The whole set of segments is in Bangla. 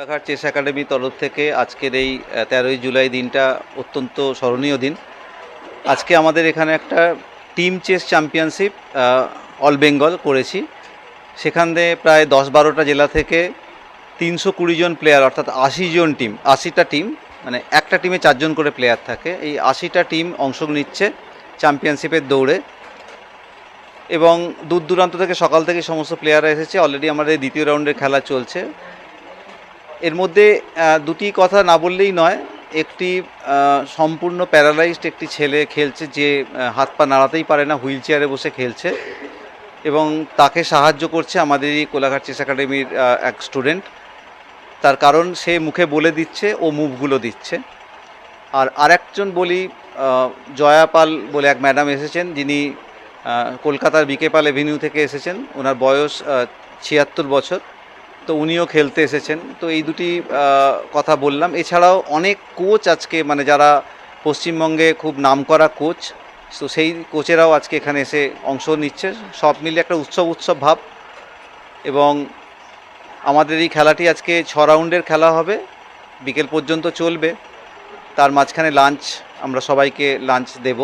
কোলাঘাট চেস একাডেমির তরফ থেকে আজকের এই তেরোই জুলাই দিনটা অত্যন্ত স্মরণীয় দিন। আজকে আমাদের এখানে একটা team chess championship all Bengal করেছি। সেখান থেকে প্রায় দশ বারোটা জেলা থেকে তিনশো কুড়ি জন প্লেয়ার অর্থাৎ আশি জন টিম আশিটা টিম মানে একটা টিমে চারজন করে প্লেয়ার থাকে। এই আশিটা টিম অংশ নিচ্ছে চ্যাম্পিয়নশিপের দৌড়ে। এবং দূর দূরান্ত থেকে সকাল থেকে সমস্ত প্লেয়াররা এসেছে। অলরেডি আমাদের দ্বিতীয় রাউন্ডের খেলা চলছে। এর মধ্যে দুটি কথা না বললেই নয়। একটি সম্পূর্ণ প্যারালাইজড একটি ছেলে খেলছে যে হাত পা নাড়াতেই পারে না, হুইল চেয়ারে বসে খেলছে এবং তাকে সাহায্য করছে আমাদেরই কোলাঘাট চেস একাডেমির এক স্টুডেন্ট। তার কারণ সে মুখে বলে দিচ্ছে, ও মুভগুলো দিচ্ছে। আর আরেকজন বলি জয়া পাল বলে এক ম্যাডাম এসেছেন, যিনি কলকাতার বিকে পাল এভিনিউ থেকে এসেছেন। ওনার বয়স ছিয়াত্তর বছর। তো উনিও খেলতে এসেছেন। তো এই দুটি কথা বললাম। এছাড়াও অনেক কোচ আজকে মানে যারা পশ্চিমবঙ্গে খুব নামকরা কোচ তো সেই কোচেরাও আজকে এখানে এসে অংশ নিচ্ছে। সব মিলে একটা উৎসব উৎসব ভাব এবং আমাদের এই খেলাটি আজকে ছ রাউন্ডের খেলা হবে। বিকেল পর্যন্ত চলবে। তার মাঝখানে লাঞ্চ আমরা সবাইকে লাঞ্চ দেব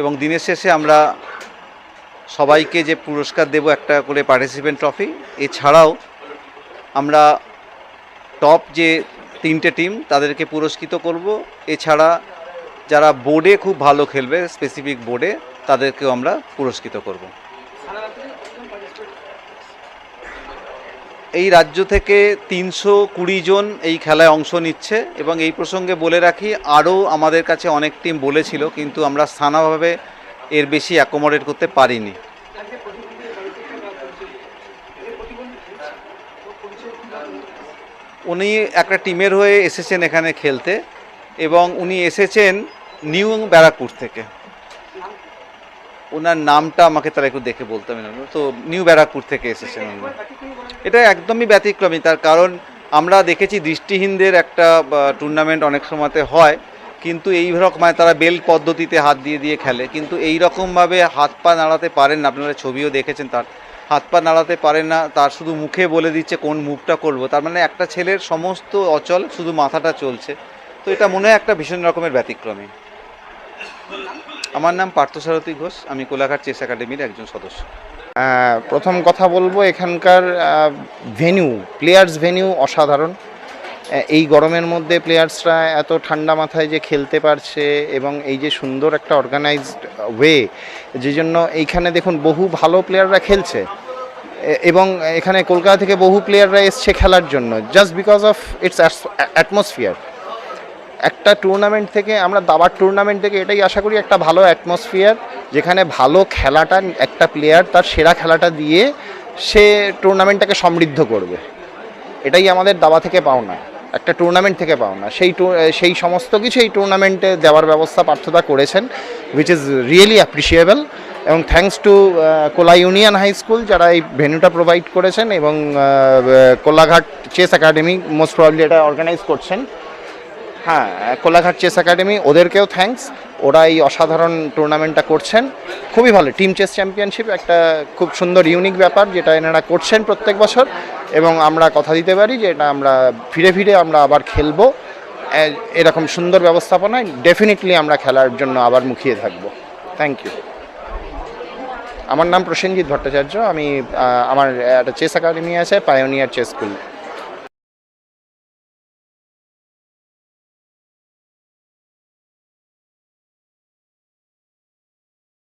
এবং দিনের শেষে আমরা সবাইকে যে পুরস্কার দেব একটা করে পার্টিসিপেন্ট ট্রফি এছাড়াও আমরা টপ যে তিনটে টিম তাদেরকে পুরস্কৃত করব। এছাড়া যারা বোর্ডে খুব ভালো খেলবে স্পেসিফিক বোর্ডে তাদেরকেও আমরা পুরস্কৃত করব। এই রাজ্য থেকে তিনশো কুড়ি জন এই খেলায় অংশ নিচ্ছে এবং এই প্রসঙ্গে বলে রাখি, আরও আমাদের কাছে অনেক টিম বলেছিল, কিন্তু আমরা স্থানাভাবে এর বেশি অ্যাকোমোডেট করতে পারিনি। উনি একটা টিমের হয়ে এসেছেন এখানে খেলতে এবং উনি এসেছেন নিউ ব্যারাকপুর থেকে। ওনার নামটা আমাকে তারা একটু দেখে বলতে হবে তো নিউ ব্যারাকপুর থেকে এসেছেন উনি। এটা একদমই ব্যতিক্রমী, তার কারণ আমরা দেখেছি দৃষ্টিহীনদের একটা টুর্নামেন্ট অনেক সময়তে হয়, কিন্তু এই রকম তারা বেল পদ্ধতিতে হাত দিয়ে দিয়ে খেলে। কিন্তু এই রকমভাবে হাত পা নাড়াতে পারেন আপনারা ছবিও দেখেছেন তার। হাত পা নাড়াতে পারে না, তার শুধু মুখে বলে দিচ্ছে কোন মুভটা করব। তার মানে একটা ছেলের সমস্ত অচল শুধু মাথাটা চলছে। তো এটা মনে হয় একটা ভীষণ রকমের ব্যতিক্রমী। আমার নাম পার্থসারথী ঘোষ, আমি কোলাঘাট চেস একাডেমির একজন সদস্য। প্রথম কথা বলব, এখানকার ভেনিউ প্লেয়ার্স ভেনিউ অসাধারণ। এই গরমের মধ্যে প্লেয়ার্সরা এত ঠান্ডা মাথায় যে খেলতে পারছে এবং এই যে সুন্দর একটা অর্গানাইজড ওয়ে যে জন্য এইখানে দেখুন বহু ভালো প্লেয়াররা খেলছে। এবং এখানে কলকাতা থেকে বহু প্লেয়াররা এসছে খেলার জন্য just because of its atmosphere একটা টুর্নামেন্ট থেকে, আমরা দাবার টুর্নামেন্ট থেকে এটাই আশা করি একটা ভালো অ্যাটমসফিয়ার যেখানে ভালো খেলাটা একটা প্লেয়ার তার সেরা খেলাটা দিয়ে সে টুর্নামেন্টটাকে সমৃদ্ধ করবে। এটাই আমাদের দাবা থেকে পাওনা। একটা টুর্নামেন্ট থেকে পাও না। সেই সেই সমস্ত কিছু এই টুর্নামেন্টে দেওয়ার ব্যবস্থা পার্থতা করেছেন উইচ ইজ রিয়েলি অ্যাপ্রিসিয়েবল এবং thanks to Kola union high school যারা এই ভেন্যুটা প্রোভাইড করেছেন এবং Kolaghat chess academy most probably এটা অর্গানাইজ করছেন। হ্যাঁ কোলাঘাট চেস একাডেমি, ওদেরকেও থ্যাঙ্কস ওরা এই অসাধারণ টুর্নামেন্টটা করছেন। খুবই ভালো। টিম চেস চ্যাম্পিয়নশিপ একটা খুব সুন্দর ইউনিক ব্যাপার যেটা এনারা করছেন প্রত্যেক বছর এবং আমরা কথা দিতে পারি যে এটা আমরা ফিরে ফিরে আমরা আবার খেলব। এরকম সুন্দর ব্যবস্থাপনায় ডেফিনেটলি আমরা খেলার জন্য আবার মুখিয়ে থাকব। থ্যাংক ইউ আমার নাম প্রসেনজিৎ ভট্টাচার্য। আমি আমার একটা চেস একাডেমি আছে পায়োনিয়ার চেস স্কুল